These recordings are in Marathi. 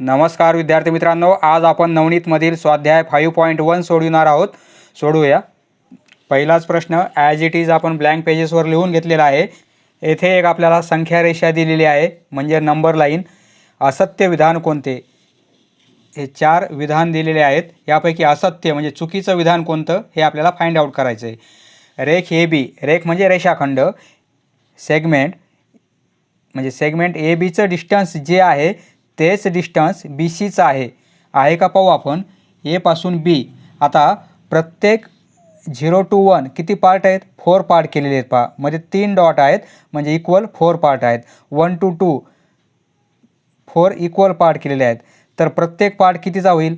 नमस्कार विद्यार्थी मित्रांनो. आज आपण नवनीतमधील स्वाध्याय फाईव्ह पॉईंट वन सोडविणार आहोत. सोडवूया. पहिलाच प्रश्न ॲज इट इज आपण ब्लँक पेजेसवर लिहून घेतलेला आहे. येथे एक आपल्याला संख्या रेषा दिलेली आहे म्हणजे नंबर लाईन असत्य विधान कोणते? हे चार विधान दिलेले आहेत. यापैकी असत्य म्हणजे चुकीचं विधान कोणतं हे आपल्याला फाइंड आउट करायचं आहे रेख ए बी रेख म्हणजे रेषाखंड. सेगमेंट म्हणजे सेगमेंट ए बीचं डिस्टन्स जे आहे तेच डिस्टन्स बी सीचं आहे. आहे का पाहू आपण? एपासून बी आता प्रत्येक झिरो टू वन किती पार्ट आहेत? फोर पार्ट केलेले आहेत पहा. मध्ये तीन डॉट आहेत म्हणजे इक्वल फोर पार्ट आहेत. One two two four equal part केलेले आहेत. तर प्रत्येक पार्ट कितीचा होईल?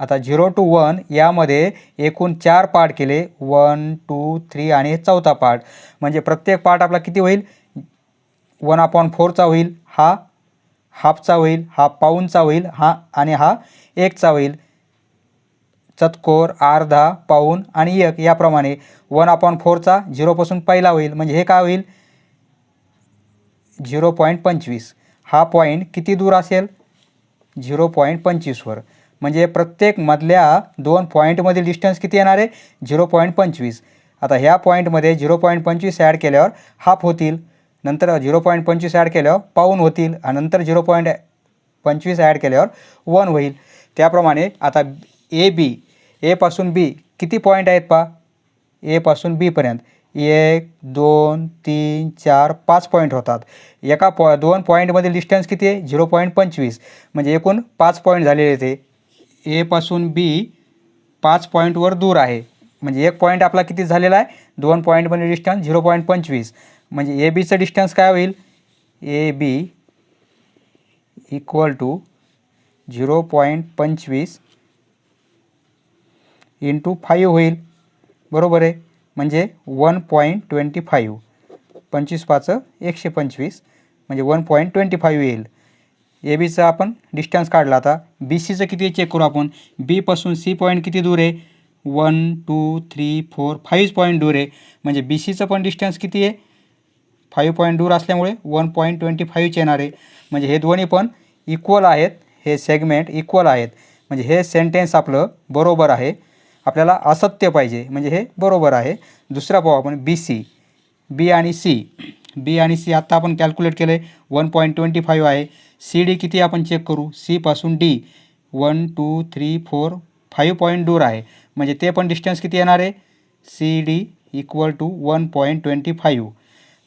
आता झिरो टू वन यामध्ये एकूण चार पार्ट केले. वन टू थ्री आणि चौथा पार्ट म्हणजे प्रत्येक पार्ट आपला किती होईल? वन अपॉन फोरचा होईल. हा हाफचा होईल हा पाऊनचा होईल हा आणि हा एकचा होईल. चतकोर अर्धा पाऊन आणि एक याप्रमाणे वन अपॉन फोरचा झिरोपासून पहिला होईल. म्हणजे हे काय होईल? झिरो पॉईंट पंचवीस. हा पॉईंट किती दूर असेल? झिरो पॉईंट पंचवीसवर. म्हणजे प्रत्येक मधल्या दोन पॉईंटमधील डिस्टन्स किती येणार आहे? झिरो पॉईंट पंचवीस. आता ह्या पॉईंटमध्ये झिरो पॉईंट पंचवीस ॲड केल्यावर हाफ होतील. नंतर झिरो पॉईंट पंचवीस ॲड केल्यावर पाऊन होतील आणि नंतर झिरो पॉईंट पंचवीस ॲड केल्यावर वन होईल. त्याप्रमाणे आता ए बी एपासून बी किती पॉईंट आहेत पा एपासून बीपर्यंत एक दोन तीन चार पाच पॉईंट होतात. एका पॉ दोन पॉईंटमधील डिस्टन्स किती आहे? झिरो पॉईंट पंचवीस. म्हणजे एकूण पाच पॉईंट झालेले ते. एपासून बी पाच पॉईंटवर दूर आहे. म्हणजे एक पॉईंट आपला किती झालेला आहे? दोन पॉईंटमध्ये डिस्टन्स झिरो पॉईंट पंचवीस. म्हणजे ए बीचं डिस्टन्स काय होईल? A B equal to zero point पंचवीस इंटू फाईव्ह होईल. बरोबर आहे? म्हणजे वन पॉईंट ट्वेंटी फाईव्ह पंचवीस पाचं एकशे पंचवीस. म्हणजे वन पॉईंट ट्वेंटी फाईव्ह येईल ए बीचं आपण डिस्टन्स काढला आता. बी सीचं किती आहे? चेक करू आपण. बीपासून सी पॉईंट किती दूर आहे? One two three four five point दूर आहे. म्हणजे बी सीचं पण डिस्टन्स किती आहे? फाईव्ह पॉईंट दूर असल्यामुळे वन पॉईंट ट्वेंटी फाईव्हचे येणार आहे म्हणजे हे दोन्ही पण इक्वल आहेत हे सेगमेंट इक्वल आहेत. म्हणजे हे सेंटेन्स आपलं बरोबर आहे. आपल्याला असत्य पाहिजे म्हणजे हे बरोबर आहे. दुसरा पाहू आपण बी सी बी आणि सी बी आणि सी आत्ता आपण कॅल्क्युलेट केलं आहे वन पॉईंट ट्वेंटी फाईव्ह आहे. सी डी किती आपण चेक करू? सीपासून D one two three four five point दूर आहे. म्हणजे ते पण डिस्टन्स किती येणार आहे? C D equal to one point twenty five.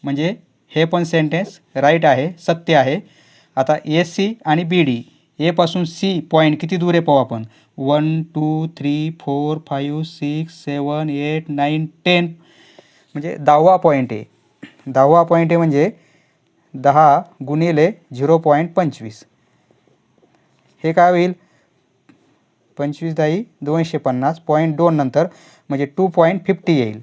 म्हणजे हे पण सेंटेन्स राईट आहे सत्य आहे. आता ए सी आणि बी डी एपासून सी पॉईंट किती दूर आहे पाहू आपण? One two three four five six seven eight nine ten म्हणजे दहावा पॉईंट आहे. दहावा पॉईंट आहे म्हणजे दहा गुणिले झिरो पॉईंट पंचवीस. हे काय होईल? पंचवीस दाई दोनशे पन्नास. पॉईंट दोन नंतर म्हणजे टू पॉईंट फिफ्टी येईल.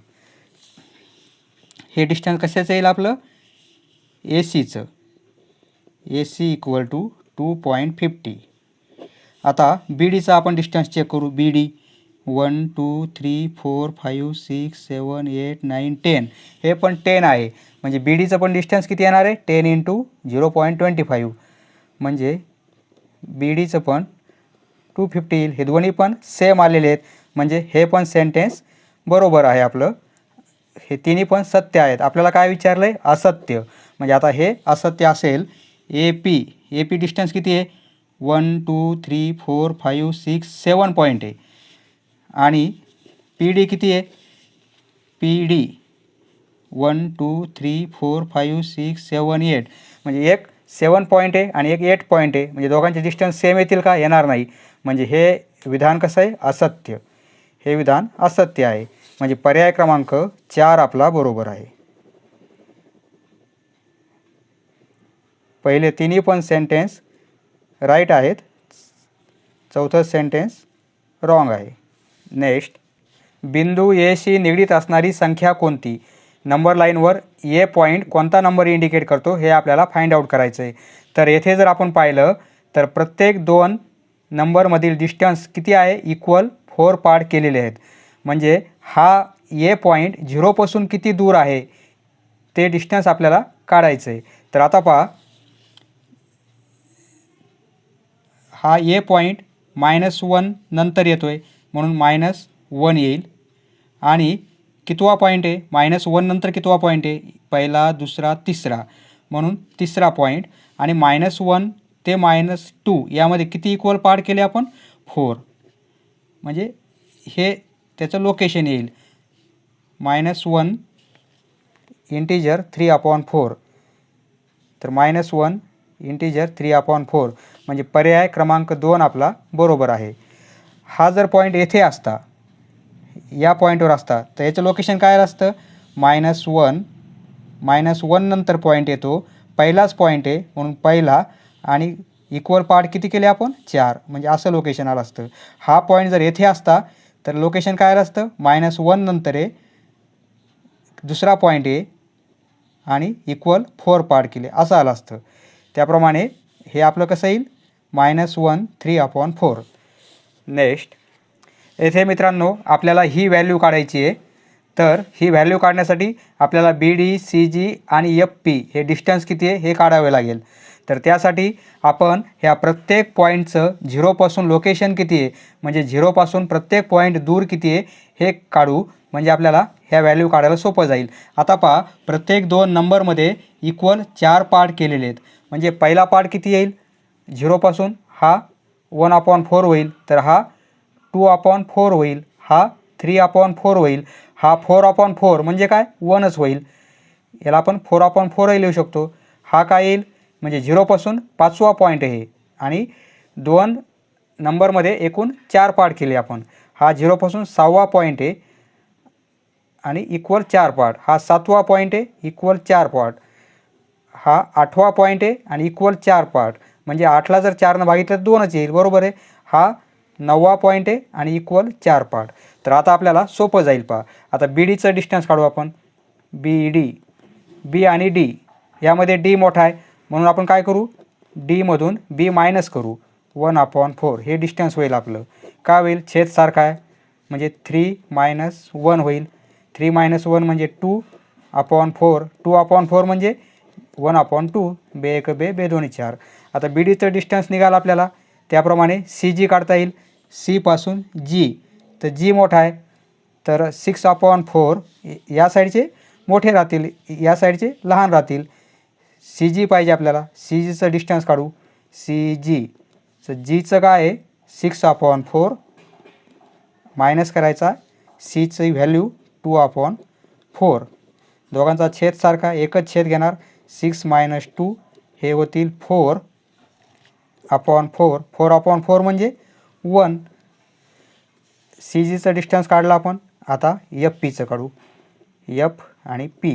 हे डिस्टन्स कशाचं येईल आपलं? ए सीचं A C equal to two point fifty. आता बी डीचा आपण डिस्टन्स चेक करू. B D one two three four five six seven eight nine ten. हे पण टेन आहे. म्हणजे बी डीचं पण डिस्टन्स किती येणार आहे? Ten into zero point twenty five. म्हणजे बी डीचं पण टू फिफ्टी येईल. हे दोन्ही पण सेम आलेले आहेत. म्हणजे हे पण सेंटेन्स बरोबर आहे आपलं. हे तिन्ही पण सत्य आहेत. आपल्याला काय विचारलं आहे असत्य. म्हणजे आता हे असत्य असेल A P A P distance किती आहे? One two three four five six seven point आहे. आणि पी डी किती आहे? P D one two three four five six seven eight म्हणजे एक सेवन पॉईंट आहे आणि एक एट पॉईंट आहे. म्हणजे दोघांचे डिस्टन्स सेम येतील का? येणार नाही. म्हणजे हे विधान कसं आहे? असत्य. हे विधान असत्य आहे. म्हणजे पर्याय क्रमांक चार आपला बरोबर आहे. पहिले तिन्ही पण सेंटेन्स राईट आहेत. चौथं सेंटेन्स रॉंग आहे. नेक्स्ट बिंदू एशी निगडीत असणारी संख्या कोणती? नंबर लाईनवर ए पॉईंट कोणता नंबर इंडिकेट करतो हे आपल्याला फाइंड आउट करायचं आहे तर येथे जर आपण पाहिलं तर प्रत्येक दोन नंबरमधील डिस्टन्स किती आहे? इक्वल फोर पार्ट केलेले आहेत. म्हणजे हा ए पॉईंट झिरोपासून किती दूर आहे? ते डिस्टन्स आपल्याला काढायचं आहे तर आता पहा. हा ए पॉईंट मायनस वन नंतर येतो आहे म्हणून मायनस वन येईल. आणि कितवा पॉईंट आहे? मायनस वन नंतर कितवा पॉईंट आहे? पहिला दुसरा तिसरा. म्हणून तिसरा पॉईंट आणि मायनस वन ते मायनस टू यामध्ये किती इक्वल पार्ट केले आपण? फोर म्हणजे हे त्याचं लोकेशन येईल. Minus one integer three upon four तर minus one integer three upon four म्हणजे पर्याय क्रमांक दोन आपला बरोबर आहे. हा जर पॉईंट येथे असता या पॉईंटवर असता तर याचं लोकेशन काय असतं? मायनस वन मायनस वन नंतर पॉईंट येतो. पहिलाच पॉईंट आहे म्हणून पहिला आणि इक्वल पार्ट किती केले आपण? चार. म्हणजे असं लोकेशन आलं असतं. हा पॉईंट जर येथे असता तर लोकेशन काय आलं असतं? मायनस वन नंतर आहे दुसरा पॉईंट आहे आणि इक्वल फोर पार्ट केले. असं आलं असतं. त्याप्रमाणे हे आपलं कसं येईल? Minus one three upon four next येथे मित्रांनो आपल्याला ही व्हॅल्यू काढायची आहे. तर ही व्हॅल्यू काढण्यासाठी आपल्याला बी डी सी जी आणि एफ पी हे डिस्टन्स किती आहे? हे काढावे लागेल. तर त्यासाठी आपण ह्या प्रत्येक पॉईंटचं झिरोपासून लोकेशन किती आहे? म्हणजे झिरोपासून प्रत्येक पॉईंट दूर किती आहे? हे काढू. म्हणजे आपल्याला ह्या व्हॅल्यू काढायला सोपं जाईल. आता पहा प्रत्येक दोन नंबरमध्ये इक्वल चार पार्ट केलेले आहेत. म्हणजे पहिला पार्ट किती येईल? झिरोपासून हा वन अपॉन फोर होईल. तर हा टू अपॉन फोर होईल. हा थ्री अपॉन फोर होईल. हा फोर अपॉन फोर म्हणजे काय? वनच होईल. याला आपण फोर अपॉन फोरही लिहू शकतो. हा काय येईल? म्हणजे झिरोपासून पाचवा पॉईंट आहे. आणि दोन नंबरमध्ये एकूण चार पार्ट केले आपण. हा झिरोपासून सहावा पॉईंट आहे. आणि इक्वल चार पार्ट हा सातवा पॉईंट आहे इक्वल चार पार्ट हा आठवा पॉईंट आहे आणि इक्वल चार पार्ट म्हणजे आठला जर चारनं भागितलं तर दोनच येईल. बरोबर आहे? हा नववा पॉईंट आहे आणि इक्वल चार पार्ट तर आता आपल्याला सोपं जाईल पहा. आता बी डीचं डिस्टन्स काढू आपण. बी डी बी आणि डी यामध्ये डी मोठा आहे. म्हणून आपण काय करू? डीमधून बी मायनस करू. वन अपॉन फोर हे डिस्टन्स होईल आपलं. का होईल? छेदसारखा आहे. म्हणजे थ्री मायनस वन होईल. थ्री मायनस वन म्हणजे two upon four two upon four म्हणजे वन अपॉन टू बे एक बे बे दोन्ही चार. आता बी डीचं डिस्टन्स निघाला आपल्याला. त्याप्रमाणे सी जी काढता येईल. सीपासून जी तर जी मोठा आहे. तर सिक्स अपॉन फोर या साईडचे मोठे राहतील. या साईडचे लहान राहतील. सी जी पाहिजे आपल्याला. सी जीचं डिस्टन्स काढू. सी जी तर जीचं काय आहे? सिक्स अपॉन फोर मायनस करायचा सीची व्हॅल्यू टू अपॉन फोर दोघांचा छेद सारखा एकच छेद घेणार. सिक्स मायनस टू हे होतील four upon four four upon four म्हणजे वन सी जीचं डिस्टन्स काढलं आपण. आता एफ पीचं काढू. एफ आणि पी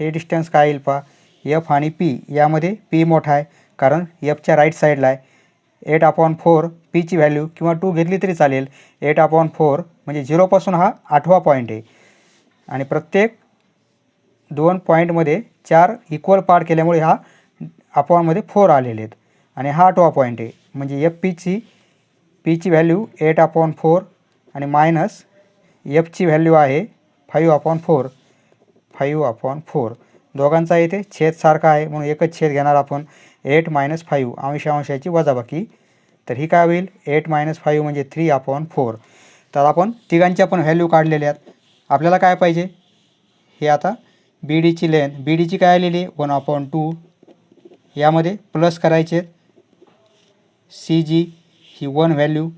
हे डिस्टन्स काय येईल पहा? एफ आणि पी यामध्ये पी मोठा आहे. कारण एफच्या राईट साईडला आहे. एट अपॉन फोर पीची व्हॅल्यू किंवा टू घेतली तरी चालेल. एट अपॉन फोर म्हणजे झिरोपासून हा आठवा पॉईंट आहे. आणि प्रत्येक दोन पॉईंटमध्ये चार इक्वल पार्ट केल्यामुळे हा अपॉनमध्ये फोर आलेले आहेत. आणि हा आठवा पॉईंट आहे. म्हणजे एफ पीची पीची व्हॅल्यू एट अपॉन फोर आणि मायनस एफची व्हॅल्यू आहे five upon four five upon four दोघांचा इथे छेद सारखा आहे म्हणून एकच छेद घेणार आपण. एट मायनस फाईव्ह अंशांशाची वजाबाकी. तर ही काय होईल? एट मायनस फाईव्ह म्हणजे थ्री अपॉन फोर. तर आपण तिघांच्या पण व्हॅल्यू काढलेल्या आहेत. आपल्याला काय पाहिजे? हे आता बी डीची लेन बी डीची काय आलेली आहे? One upon two. यामध्ये प्लस करायचे सी जी ही वन व्हॅल्यू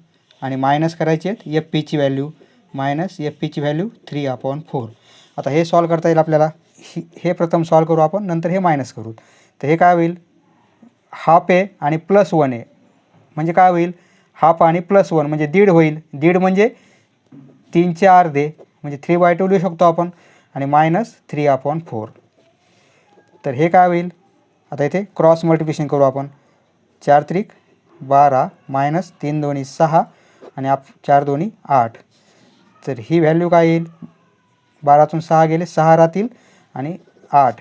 आणि मायनस करायचे आहेत. एफ पीची व्हॅल्यू मायनस एफ पीची व्हॅल्यू थ्री अपॉन फोर. आता हे सॉल्व करता येईल आपल्याला. ही हे प्रथम सॉल्व करू आपण नंतर हे मायनस करू. तर हे काय होईल? हाफ आहे आणि प्लस वन आहे म्हणजे काय होईल? हाफ आणि प्लस वन म्हणजे दीड होईल. दीड म्हणजे तीनचे अर्धे म्हणजे थ्री बाय टू लिहू शकतो आपण. आणि मायनस थ्री अपॉन फोर तर हे काय होईल? आता इथे क्रॉस मल्टिप्लिकेशन करू आपण. चार त्रिक बारा मायनस तीन दोन्ही सहा आणि आप चार दोन्ही आठ. तर ही व्हॅल्यू काय येईल? बारातून सहा गेले सहा राहतील. आणि आठ.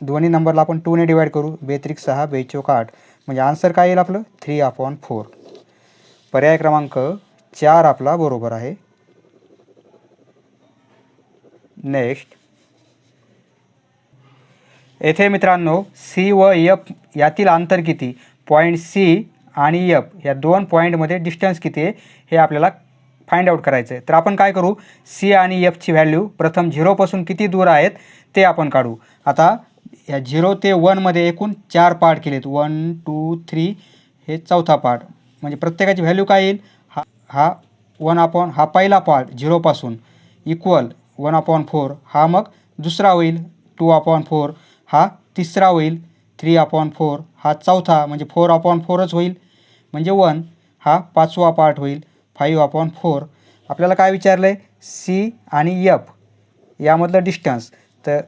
दोन्ही नंबरला आपण टूने डिवाईड करू. बेत्रिक सहा बेचोक आठ. म्हणजे आन्सर काय येईल आपलं? थ्री अपॉन फोर पर्याय क्रमांक चार आपला बरोबर आहे. नेक्स्ट येथे मित्रांनो सी व एफ यातील अंतर किती? पॉईंट सी आणि यप या दोन पॉईंटमध्ये डिस्टन्स किती आहे? हे आपल्याला फाइंड आउट करायचं आहे तर आपण काय करू? सी आणि एफची व्हॅल्यू प्रथम झिरोपासून किती दूर आहेत ते आपण काढू. आता या झिरो ते वनमध्ये एकूण चार पार्ट केलेत. वन टू थ्री हे चौथा पार्ट म्हणजे प्रत्येकाची व्हॅल्यू काय येईल? हा हा वन अपॉन हा पहिला पार्ट झिरोपासून इक्वल वन अपॉन फोर हा मग दुसरा होईल. टू अपॉन फोर हा तिसरा होईल. थ्री अपॉन फोर हा चौथा. म्हणजे फोर अपॉन फोरच होईल. म्हणजे वन हा पाचवा पार्ट होईल. Five upon four. आपल्याला काय विचारलं आहे सी आणि यफ यामधलं डिस्टन्स तर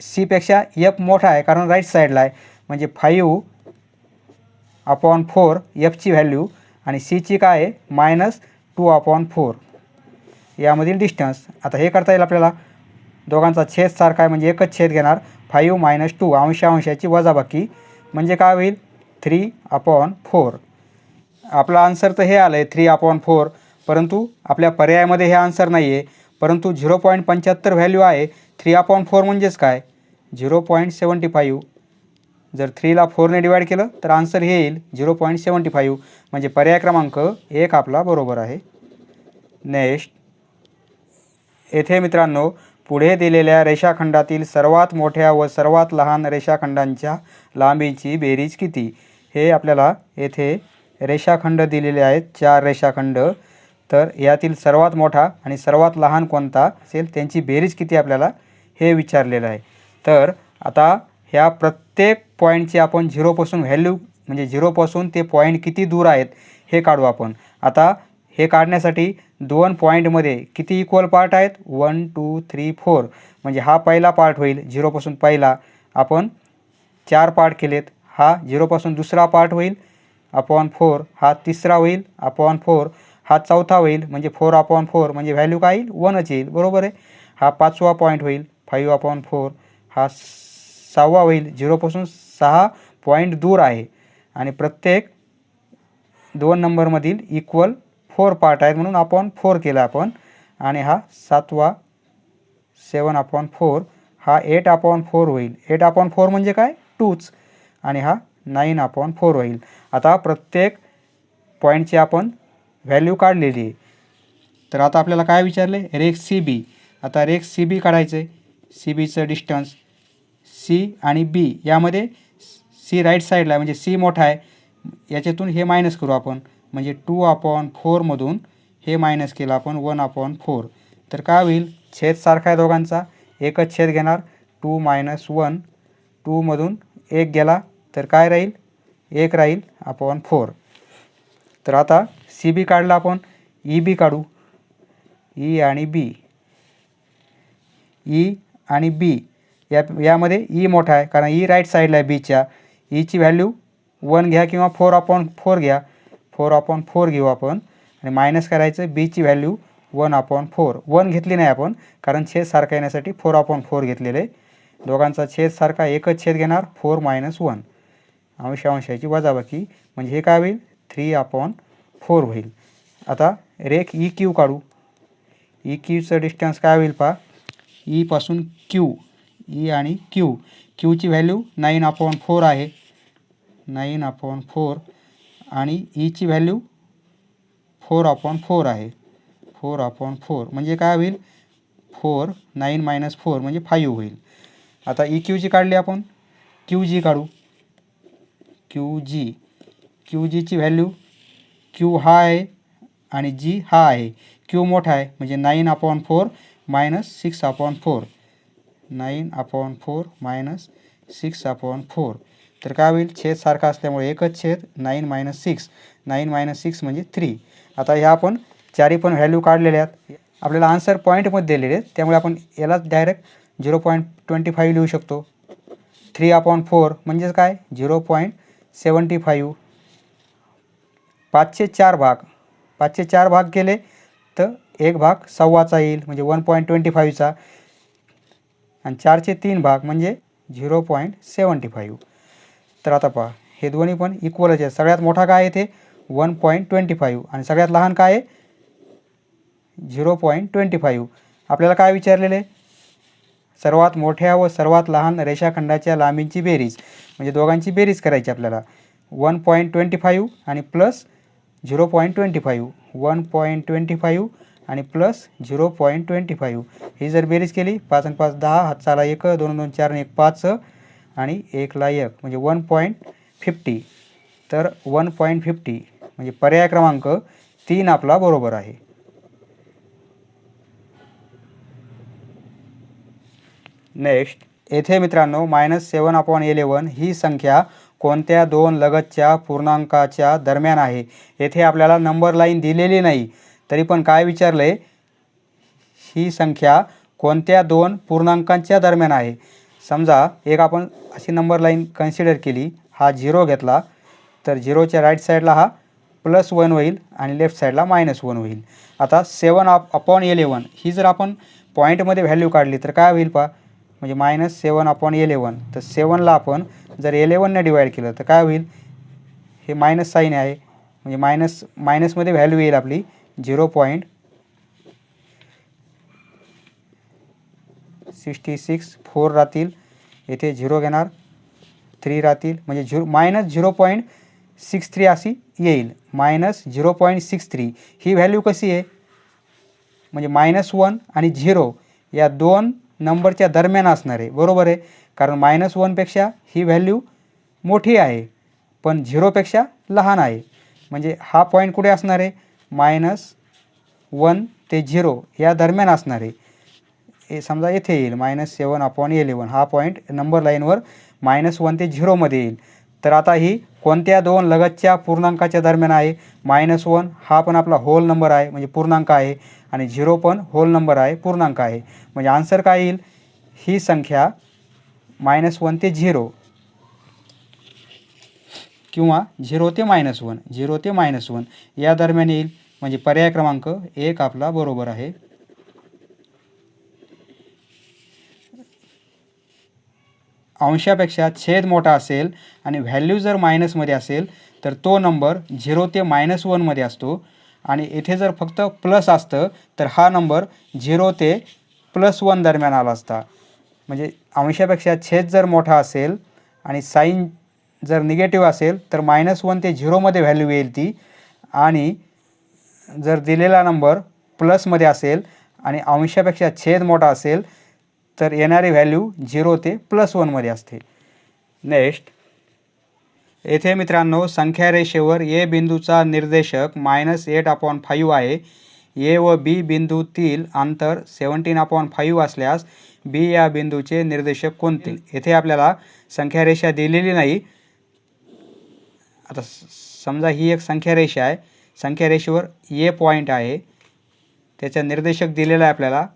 सीपेक्षा यफ मोठा आहे कारण राईट साईडला आहे. म्हणजे फाईव्ह अपॉन फोर यफची व्हॅल्यू आणि सीची काय आहे? मायनस टू अपॉन फोर यामधील डिस्टन्स आता हे करता येईल आपल्याला. दोघांचा छेद सारखा आहे म्हणजे एकच छेद घेणार. फाईव्ह मायनस टू अंशांशाची वजाबाकी. म्हणजे काय होईल? थ्री अपॉन फोर आपला आन्सर तर हे आलं आहे थ्री अपॉन फोर परंतु आपल्या पर्यायामध्ये हे आन्सर नाही आहे परंतु झिरो पॉईंट पंच्याहत्तर व्हॅल्यू आहे. थ्री अपॉन फोर म्हणजेच काय? झिरो पॉईंट सेवन्टी फाईव्ह जर थ्रीला फोरने डिवाईड केलं तर आन्सर हे येईल झिरो पॉईंट सेवन्टी फाईव्ह म्हणजे पर्याय क्रमांक एक आपला बरोबर आहे. नेक्स्ट येथे मित्रांनो पुढे दिलेल्या रेषाखंडातील सर्वात मोठ्या व सर्वात लहान रेषाखंडांच्या लांबीची बेरीज किती? हे आपल्याला येथे रेषाखंड दिलेले आहेत. चार रेषाखंड. तर यातील सर्वात मोठा आणि सर्वात लहान कोणता असेल? त्यांची बेरीज किती आपल्याला? हे विचारलेलं आहे. तर आता ह्या प्रत्येक पॉईंटची आपण झिरोपासून व्हॅल्यू म्हणजे झिरोपासून ते पॉईंट किती दूर आहेत हे काढू आपण. आता हे काढण्यासाठी दोन पॉईंटमध्ये किती इक्वल पार्ट आहेत? वन टू थ्री फोर म्हणजे हा पहिला पार्ट होईल झिरोपासून पहिला. आपण चार पार्ट केलेत. हा झिरोपासून दुसरा पार्ट होईल. अपॉन फोर हा तिसरा होईल अपॉन फोर हा चौथा होईल म्हणजे फोर अपॉन फोर म्हणजे व्हॅल्यू काय येईल? वनच येईल बरोबर आहे? हा पाचवा पॉईंट होईल फाईव्ह अपॉन फोर हा सहावा होईल झिरोपासून सहा पॉईंट दूर आहे. आणि प्रत्येक दोन नंबरमधील इक्वल फोर पार्ट आहेत म्हणून अपॉन फोर केला आपण. आणि हा सातवा सेवन अपॉन फोर हा एट अपॉन फोर होईल. एट अपॉन फोर म्हणजे काय? टूच आणि हा नाईन अपॉन फोर होईल. आता प्रत्येक पॉईंटची आपण व्हॅल्यू काढलेली आहे. तर आता आपल्याला काय विचारले? रेक सी बी आता रेक्स सी बी काढायचं. आहे सी बीचं डिस्टन्स सी आणि बी यामध्ये सी राईट साईडला आहे म्हणजे सी मोठा आहे. याच्यातून हे मायनस करू आपण. म्हणजे टू अपॉन फोरमधून हे मायनस केलं आपण वन अपॉन फोर तर काय होईल? छेद सारखा आहे दोघांचा. एकच छेद घेणार. टू मायनस वन टूमधून एक गेला. तर काय राहील? एक राहील अपॉन फोर. तर आता सी बी काढला आपण. ई बी काढू. ई आणि बी ई e आणि बी या यामध्ये ई मोठा आहे कारण ई राईट साईडला आहे बीच्या ईची व्हॅल्यू वन घ्या किंवा फोर अपॉन फोर घ्या. फोर अपॉन फोर घेऊ आपण. आणि मायनस करायचं बीची value one upon four one घेतली नाही आपण कारण छेद सारखा येण्यासाठी फोर अपॉन फोर घेतलेले. आहे. दोघांचा छेद सारखा एकच छेद घेणार फोर मायनस वन अंश अंशाची वजाबाकी म्हणजे हे काय होईल? थ्री अपॉन फोर होईल. आता रेख ई क्यू काढू. ई क्यूचं डिस्टन्स काय होईल पहा? E ईपासून क्यू ई e आणि क्यू क्यूची व्हॅल्यू नाईन अपॉन फोर आहे. नाईन अपॉन फोर आणि ईची व्हॅल्यू फोर अपॉन फोर आहे. फोर अपॉन फोर म्हणजे काय होईल? फोर नाईन मायनस फोर म्हणजे फाईव्ह होईल. आता ई क्यूची काढली आपण क्यू जी काढू. क्यू जी क्यू जीची व्हॅल्यू क्यू हा आहे आणि जी हा आहे. क्यू मोठा आहे म्हणजे nine upon four minus six upon four nine upon four minus six upon four तर काय होईल? छेद सारखा असल्यामुळे एकच छेद nine minus six nine minus six म्हणजे थ्री आता ह्या आपण चारी पण व्हॅल्यू काढलेल्या आहेत. आपल्याला आन्सर पॉईंटमध्ये दिलेले आहेत. त्यामुळे आपण यालाच direct zero point twenty five लिहू शकतो. थ्री अपॉन फोर म्हणजेच काय? Zero point seventy five. पाचशे चार भाग. पाचशे चार भाग केले तर एक भाग सव्वाचा येईल म्हणजे वन पॉईंट ट्वेंटी फाईव्हचा. आणि चारचे तीन भाग म्हणजे झिरो पॉईंट सेवन्टी फाईव्ह. तर आता पहा हे दोन्ही पण इक्वलच आहे सगळ्यात मोठा काय आहे ते वन पॉईंट ट्वेंटी फाईव्ह. आणि सगळ्यात लहान काय आहे? Zero point twenty five. आपल्याला काय विचारलेले? सर्वात मोठ्या व सर्वात लहान रेषाखंडाच्या लांबींची बेरीज म्हणजे दोघांची बेरीज करायची आपल्याला. वन पॉईंट ट्वेंटी फाईव्ह आणि plus zero point twenty five. One point twenty five आणि plus zero point twenty five. ही जर बेरीज केली पाच आणि पाच दहा हातचाला एक दोन दोन चार आणि एक पाच आणि एकला एक म्हणजे वन पॉईंट फिफ्टी. तर वन पॉईंट फिफ्टी म्हणजे पर्याय क्रमांक तीन आपला बरोबर आहे. नेक्स्ट. येथे मित्रांनो मायनस सेवन अपॉन इलेवन ही संख्या कोणत्या दोन लगतच्या पूर्णांकाच्या दरम्यान आहे? येथे आपल्याला नंबर लाईन दिलेली नाही. तरी पण काय विचारलं? आहे ही संख्या कोणत्या दोन पूर्णांकांच्या दरम्यान आहे? समजा एक आपण अशी नंबर लाईन कन्सिडर केली. हा झिरो घेतला. तर झिरोच्या राईट साईडला हा प्लस वन होईल आणि लेफ्ट साईडला मायनस वन होईल. आता सेवन अप अपॉन इलेवन ही जर आपण पॉईंटमध्ये व्हॅल्यू काढली तर काय होईल पा म्हणजे मायनस सेवन अपॉन एलेवन तर सेवनला आपण जर एलेवनने डिवाईड केलं तर काय होईल? हे मायनस साईन आहे. म्हणजे मायनस मायनसमध्ये व्हॅल्यू येईल आपली zero point sixty six four राहतील. येथे झिरो घेणार. थ्री राहतील. म्हणजे zero minus zero point six three अशी येईल. Minus zero point six three ही व्हॅल्यू कशी आहे? म्हणजे मायनस वन आणि झिरो या दोन नंबरच्या दरम्यान असणार आहे. बरोबर आहे? कारण मायनस वनपेक्षा ही व्हॅल्यू मोठी आहे. पण झिरोपेक्षा लहान आहे. म्हणजे हा पॉईंट कुठे असणार आहे? मायनस वन ते झिरो या दरम्यान असणार आहे. हे समजा येथे येईल. मायनस सेवन अपॉन इलेवन हा पॉईंट नंबर लाईनवर मायनस वन ते झिरोमध्ये येईल. तर आता ही कोणत्या दोन लगतच्या पूर्णांकाच्या दरम्यान आहे? मायनस वन हा पण आपला होल नंबर आहे म्हणजे पूर्णांक आहे. आणि झिरो पण होल नंबर आहे पूर्णांक आहे. म्हणजे आन्सर काय येईल? ही संख्या मायनस वन ते झिरो किंवा झिरो ते मायनस वन झिरो ते मायनस वन या दरम्यान येईल. म्हणजे पर्याय क्रमांक एक आपला बरोबर आहे. अंशापेक्षा छेद मोठा असेल आणि व्हॅल्यू जर मायनसमध्ये असेल तर तो नंबर झिरो ते मायनस वनमध्ये असतो. आणि येथे जर फक्त प्लस असतं तर हा नंबर झिरो ते प्लस वन दरम्यान आला असता. म्हणजे अंशापेक्षा छेद जर मोठा असेल आणि साईन जर निगेटिव्ह असेल तर मायनस वन ते झिरोमध्ये व्हॅल्यू येईल ती. आणि जर दिलेला नंबर प्लसमध्ये असेल आणि अंशापेक्षा छेद मोठा असेल तर येणारी व्हॅल्यू झिरो ते प्लस वनमध्ये असते. नेक्स्ट येथे मित्रांनो संख्या रेषेवर ए बिंदूचा निर्देशक मायनस एट अपॉन फाईव्ह आहे. ए व बी बिंदूतील अंतर सेवन्टीन अपॉन फाईव्ह असल्यास बी या बिंदूचे निर्देशक कोणते? येथे आपल्याला संख्या रेषा दिलेली नाही. आता समजा ही एक संख्या रेषा आहे. संख्या रेषेवर ए पॉईंट आहे. त्याचा निर्देशक दिलेला आहे आपल्याला.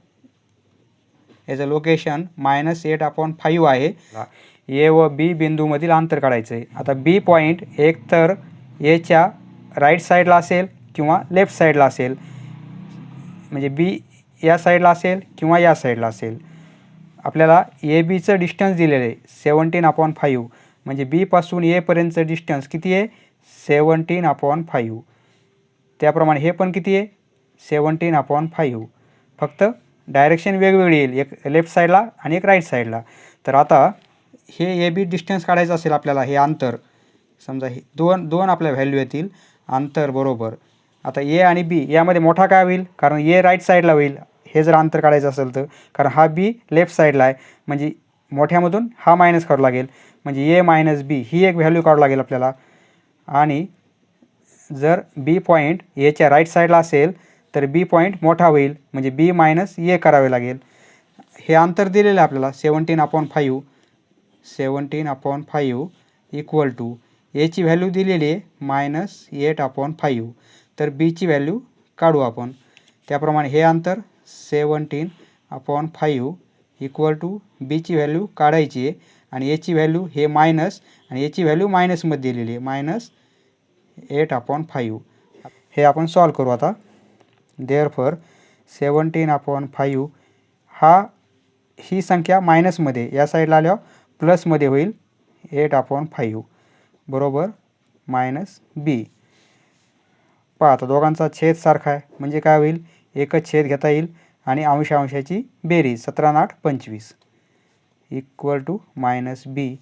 याचं location minus eight upon five आहे. ए व बी बिंदूमधील अंतर काढायचं आहे. आता बी पॉईंट एक तर एच्या राईट साईडला असेल किंवा लेफ्ट साईडला असेल. म्हणजे बी या साईडला असेल किंवा या साईडला असेल. आपल्याला ए बीचं डिस्टन्स दिलेलं आहे. सेवन्टीन अपॉन फाईव्ह म्हणजे बीपासून एपर्यंतचं डिस्टन्स किती आहे? सेवन्टीन अपॉन फाईव्ह त्याप्रमाणे हे पण किती आहे? सेवन्टीन अपॉन फाईव्ह फक्त डायरेक्शन वेगवेगळी येईल. एक लेफ्ट साईडला आणि एक राईट साईडला तर आता हे ए बी डिस्टन्स काढायचं असेल आपल्याला हे अंतर. समजा हे दोन दोन आपल्या व्हॅल्यू येतील. अंतर बरोबर. आता ए आणि बी यामध्ये मोठा काय होईल? कारण ए राईट साईडला होईल. हे जर अंतर काढायचं असेल तर. कारण हा बी लेफ्ट साईडला आहे. म्हणजे मोठ्यामधून हा मायनस काढू लागेल. म्हणजे ए मायनस बी ही एक व्हॅल्यू काढू लागेल आपल्याला. आणि जर बी पॉईंट एच्या राईट साईडला असेल तर बी पॉईंट मोठा होईल म्हणजे बी मायनस ए करावे लागेल. हे अंतर दिलेलं आहे आपल्याला seventeen upon five seventeen upon five equal to एची व्हॅल्यू दिलेली आहे मायनस एट अपॉन फाईव्ह तर बीची व्हॅल्यू काढू आपण. त्याप्रमाणे हे अंतर seventeen upon five equal to बीची व्हॅल्यू काढायची आहे. आणि याची व्हॅल्यू हे मायनस आणि याची व्हॅल्यू मायनसमध्ये दिलेली आहे मायनस एट अपॉन फाईव्ह हे आपण सॉल्व करू आता. Therefore seventeen upon five हा ही संख्या मायनसमध्ये या साईडला आल्यावर प्लसमध्ये होईल एट अपॉन फाईव्ह बरोबर? मायनस बी पहा आता दोघांचा छेद सारखा आहे. म्हणजे काय होईल? एकच छेद घेता येईल आणि अंश अंशाची बेरीज सतरा आठ पंचवीस. इक्वल टू मायनस बी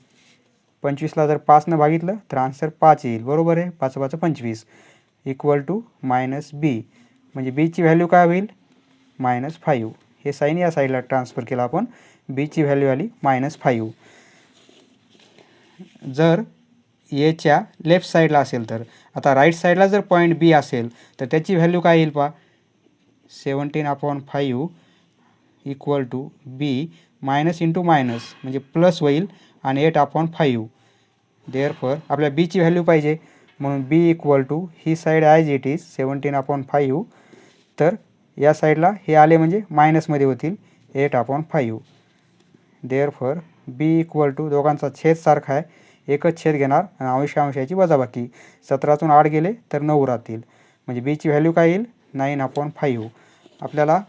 पंचवीसला जर पाचनं भागितलं तर आन्सर पाच येईल. बरोबर आहे? पाच पाच पंचवीस. इक्वल टू मायनस बी म्हणजे बीची व्हॅल्यू काय होईल? मायनस फाईव्ह हे साईन या साईडला ट्रान्सफर केलं आपण. बीची व्हॅल्यू आली मायनस फाईव्ह जर एच्या लेफ्ट साईडला असेल तर आता राईट साईडला जर पॉईंट बी असेल तर त्याची व्हॅल्यू काय येईल पा seventeen upon five equal to B minus into minus म्हणजे प्लस होईल आणि एट अपॉन फाईव्ह देअरफॉर आपल्या बीची व्हॅल्यू पाहिजे. म्हणून B equal to he side as it is seventeen upon five तर या साईडला हे आले म्हणजे मायनसमध्ये होतील. Eight upon five therefore B equal to दोघांचा छेद सारखा आहे. एकच छेद घेणार आणि अंश अंशाची वजाबाकी. सतरातून आठ गेले तर नऊ राहतील. म्हणजे बीची व्हॅल्यू काय येईल? नाईन अपॉन फाईव्ह आपल्याला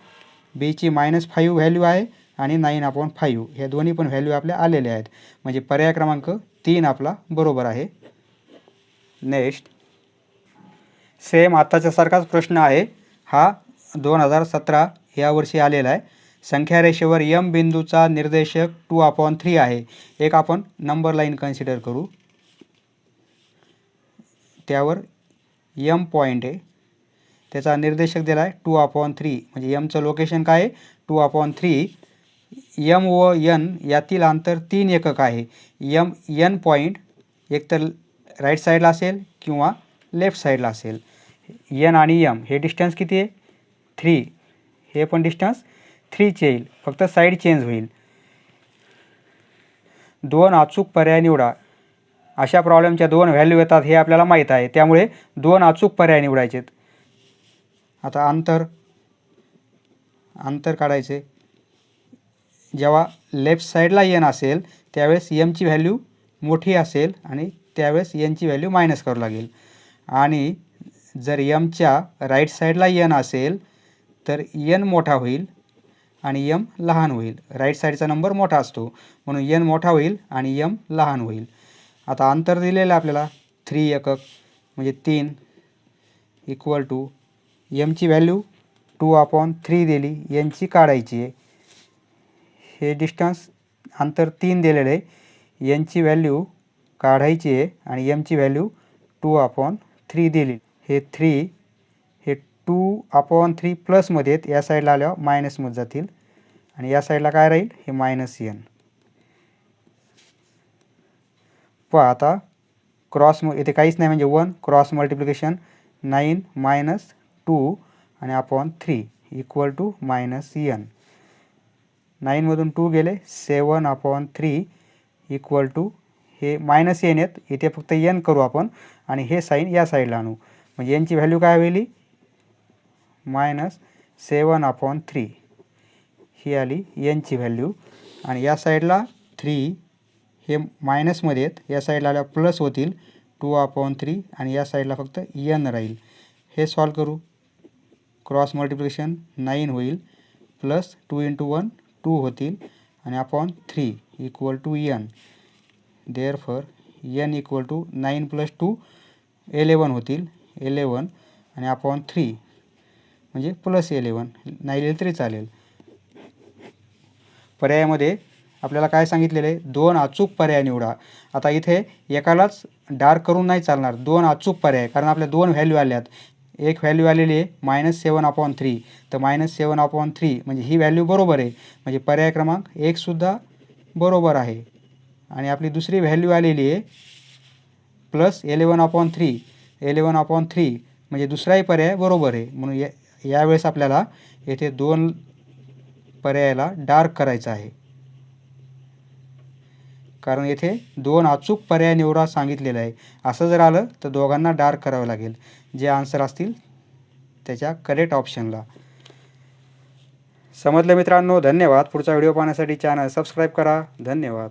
बीची मायनस फाईव्ह व्हॅल्यू आहे आणि नाईन अपॉन फाईव्ह ह्या दोन्ही पण व्हॅल्यू आपल्या आलेल्या आहेत. म्हणजे पर्याय क्रमांक तीन आपला बरोबर आहे. नेक्स्ट सेम आत्ताच्यासारखाच प्रश्न आहे. हा दोन हजार सतरा यावर्षी आलेला आहे. संख्या रेषेवर यम बिंदूचा निर्देशक टू अपॉन थ्री आहे. एक आपण नंबर लाईन कन्सिडर करू. त्यावर यम पॉईंट आहे. त्याचा निर्देशक दिला आहे टू अपॉन थ्री म्हणजे यमचं लोकेशन काय आहे? टू अपॉन थ्री यम व यन यातील अंतर तीन एकक आहे. यम यन पॉईंट एकतर राईट साईडला असेल किंवा लेफ्ट साईडला असेल. यन आणि यम हे डिस्टन्स किती आहे? थ्री हे पण डिस्टन्स थ्रीचे येईल. फक्त साईड चेंज होईल. दोन अचूक पर्याय निवडा. अशा प्रॉब्लेमच्या दोन व्हॅल्यू येतात हे आपल्याला माहीत आहे. त्यामुळे दोन अचूक पर्याय निवडायचेत. आता अंतर. अंतर काढायचे. जेव्हा लेफ्ट साईडला येन असेल त्यावेळेस यमची व्हॅल्यू मोठी असेल आणि त्यावेळेस यनची व्हॅल्यू मायनस करावं लागेल. आणि जर यमच्या राईट साईडला यन असेल तर यन मोठा होईल आणि यम लहान होईल. राईट साईडचा नंबर मोठा असतो. म्हणून यन मोठा होईल आणि यम लहान होईल. आता अंतर दिलेलं आहे आपल्याला. थ्री एकक म्हणजे तीन इक्वल टू यमची व्हॅल्यू टू अपॉन थ्री दिली. यनची काढायची आहे. हे डिस्टन्स अंतर तीन दिलेलं आहे. यनची व्हॅल्यू काढायची आहे आणि यमची व्हॅल्यू टू अपॉन थ्री दिली. हे थ्री हे टू अपॉन थ्री प्लसमध्ये आहेत. या साईडला आल्यावर मायनसमध्ये जातील. आणि या साईडला काय राहील? हे मायनस एन पहा आता क्रॉस म इथे काहीच नाही म्हणजे one cross multiplication nine minus two आणि upon three equal to minus N नाईनमधून two गेले seven upon three equal to हे मायनस एन आहेत. इथे फक्त एन करू आपण आणि हे साईन या साईडला आणू. म्हणजे यांची व्हॅल्यू काय होईल? मायनस सेवन अपॉन थ्री ही आली एनची व्हॅल्यू आणि या साईडला थ्री हे मायनसमध्ये आहेत. या साईडला आल्या प्लस होतील. टू अपॉन थ्री आणि या साईडला फक्त यन राहील. हे सॉल्व करू. क्रॉस मल्टिप्लिकेशन नाईन होईल. Plus two into one two होतील. आणि अपॉन थ्री इक्वल टू यन there for N equal to nine plus two eleven होतील. एलेवन आणि अपॉन थ्री म्हणजे प्लस एलेवन नाही लिहिलं तरी चालेल. पर्यायामध्ये आपल्याला काय सांगितलेलं आहे? दोन अचूक पर्याय निवडा. आता इथे एकालाच डार्क करून नाही चालणार. दोन अचूक पर्याय कारण आपल्या दोन व्हॅल्यू आल्यात. एक व्हॅल्यू आलेली आहे मायनस सेवन अपॉन थ्री तर मायनस सेवन अपॉन थ्री म्हणजे ही व्हॅल्यू बरोबर आहे. म्हणजे पर्याय क्रमांक एकसुद्धा बरोबर आहे. आणि आपली दुसरी व्हॅल्यू आलेली आहे plus eleven upon three eleven upon three म्हणजे दुसराही पर्याय बरोबर आहे. म्हणून या यावेळेस आपल्याला येथे दोन पर्यायाला डार्क करायचं आहे. कारण येथे दोन अचूक पर्याय निवडा सांगितलेला आहे. असं जर आलं तर दोघांना डार्क करावं लागेल. जे आन्सर असतील त्याच्या करेक्ट ऑप्शनला समजलं मित्रांनो? धन्यवाद. पुढचा व्हिडिओ पाहण्यासाठी चॅनल सबस्क्राईब करा. धन्यवाद.